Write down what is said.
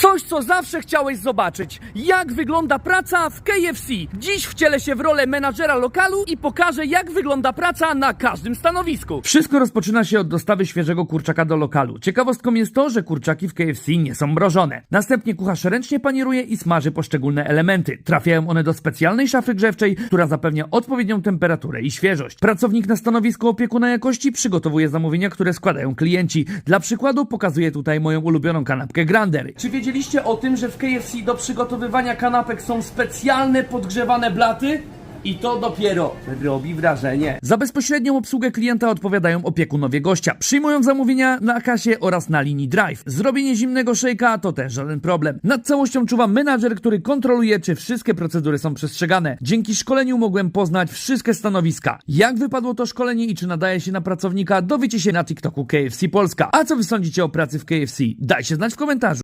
Coś, co zawsze chciałeś zobaczyć. Jak wygląda praca w KFC. Dziś wcielę się w rolę menadżera lokalu i pokażę, jak wygląda praca na każdym stanowisku. Wszystko rozpoczyna się od dostawy świeżego kurczaka do lokalu. Ciekawostką jest to, że kurczaki w KFC nie są mrożone. Następnie kucharz ręcznie panieruje i smaży poszczególne elementy. Trafiają one do specjalnej szafy grzewczej, która zapewnia odpowiednią temperaturę i świeżość. Pracownik na stanowisku opiekuna jakości przygotowuje zamówienia, które składają klienci. Dla przykładu pokazuję tutaj moją ulubioną kanapkę Grander. Czy wiedzieliście o tym, że w KFC do przygotowywania kanapek są specjalne podgrzewane blaty? I to dopiero robi wrażenie. Za bezpośrednią obsługę klienta odpowiadają opiekunowie gościa. Przyjmują zamówienia na kasie oraz na linii drive. Zrobienie zimnego szejka to też żaden problem. Nad całością czuwa menadżer, który kontroluje, czy wszystkie procedury są przestrzegane. Dzięki szkoleniu mogłem poznać wszystkie stanowiska. Jak wypadło to szkolenie i czy nadaje się na pracownika, dowiecie się na TikToku KFC Polska. A co wy sądzicie o pracy w KFC? Dajcie znać w komentarzu.